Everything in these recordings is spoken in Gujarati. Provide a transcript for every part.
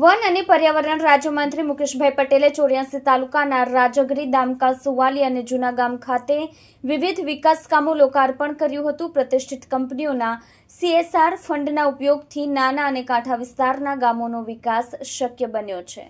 વન અને પર્યાવરણ રાજ્યમંત્રી મુકેશભાઈ પટેલે ચોર્યાસી તાલુકાના રાજગરી, દામકા, સુવાલી અને જૂના ગામ ખાતે વિવિધ વિકાસ કામો લોકાર્પણ કર્યું હતું. પ્રતિષ્ઠિત કંપનીઓના સીએસઆર ફંડના ઉપયોગથી નાના અને કાંઠા વિસ્તારના ગામોનો વિકાસ શક્ય બન્યો છે.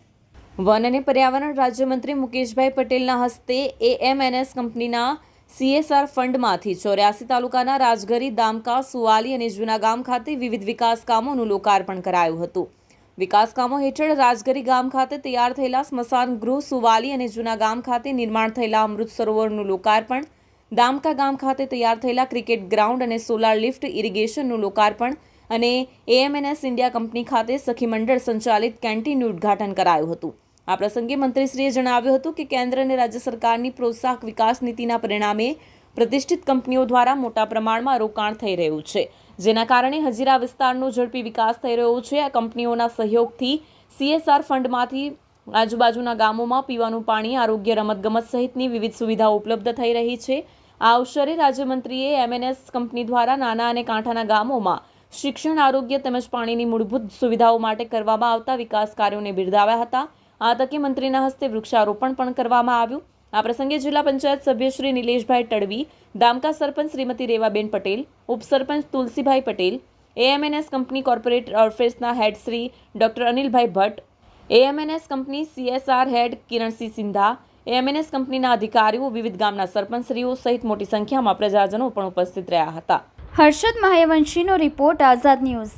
વન અને પર્યાવરણ રાજ્યમંત્રી મુકેશભાઈ પટેલના હસ્તે એએમએનએસ કંપનીના સીએસઆર ફંડમાંથી ચોર્યાસી તાલુકાના રાજગરી, દામકા, સુવાલી અને જૂના ગામ ખાતે વિવિધ વિકાસ કામોનું લોકાર્પણ કરાયું હતું. વિકાસ કામો હેઠળ રાજગરી ગામ ખાતે તૈયાર થયેલા સ્મશાન ગૃહ, સુવાલી અને જૂના ગામ ખાતે નિર્માણ થયેલા અમૃત સરોવરનું લોકાર્પણ, દામકા ગામ ખાતે તૈયાર થયેલા ક્રિકેટ ગ્રાઉન્ડ અને સોલાર લિફ્ટ ઇરિગેશનનું લોકાર્પણ અને એએમએનએસ ઇન્ડિયા કંપની ખાતે સખી મંડળ સંચાલિત કેન્ટીનનું ઉદ્ઘાટન કરાયું હતું. આ પ્રસંગે મંત્રીશ્રીએ જણાવ્યું હતું કે કેન્દ્ર અને રાજ્ય સરકારની પ્રોત્સાહક વિકાસ નીતિના પરિણામે પ્રતિષ્ઠિત કંપનીઓ દ્વારા મોટા પ્રમાણમાં રોકાણ થઈ રહ્યું છે. જેના કારણે હજીરા વિસ્તારનો ઝડપી વિકાસ થઈ રહ્યો છે. આ કંપનીઓના સહયોગથી સીએસઆર ફંડમાંથી આજુબાજુના ગામોમાં પીવાનું પાણી, આરોગ્ય, રમતગમત સહિતની વિવિધ સુવિધાઓ ઉપલબ્ધ થઈ રહી છે. આ અવસરે રાજ્યમંત્રીએ એમએનએસ કંપની દ્વારા નાના અને કાંઠાના ગામોમાં શિક્ષણ, આરોગ્ય તેમજ પાણીની મૂળભૂત સુવિધાઓ માટે કરવામાં આવતા વિકાસ કાર્યોને બિરદાવ્યા હતા. આ તકે મંત્રીના હસ્તે વૃક્ષારોપણ પણ કરવામાં આવ્યું. આ પ્રસંગે જિલ્લા પંચાયત સભ્ય Shri Nileshbhai Tadvi Damka sarpanch Shrimati Revaben Patel, ઉપસરપંચ Tulsibhai Patel AMNS company corporate અફેર્સના head Shri doctor Anilbhai Bhatt AMNS company CSR head Kiransinh Sindha AMNS કંપનીના અધિકારીઓ, વિવિધ ગામના સરપંચશ્રીઓ સહિત મોટી સંખ્યામાં પ્રજાજનો પણ ઉપસ્થિત રહ્યા હતા. હર્ષદ મહાયવંશીનો રિપોર્ટ આઝાદ ન્યૂઝ.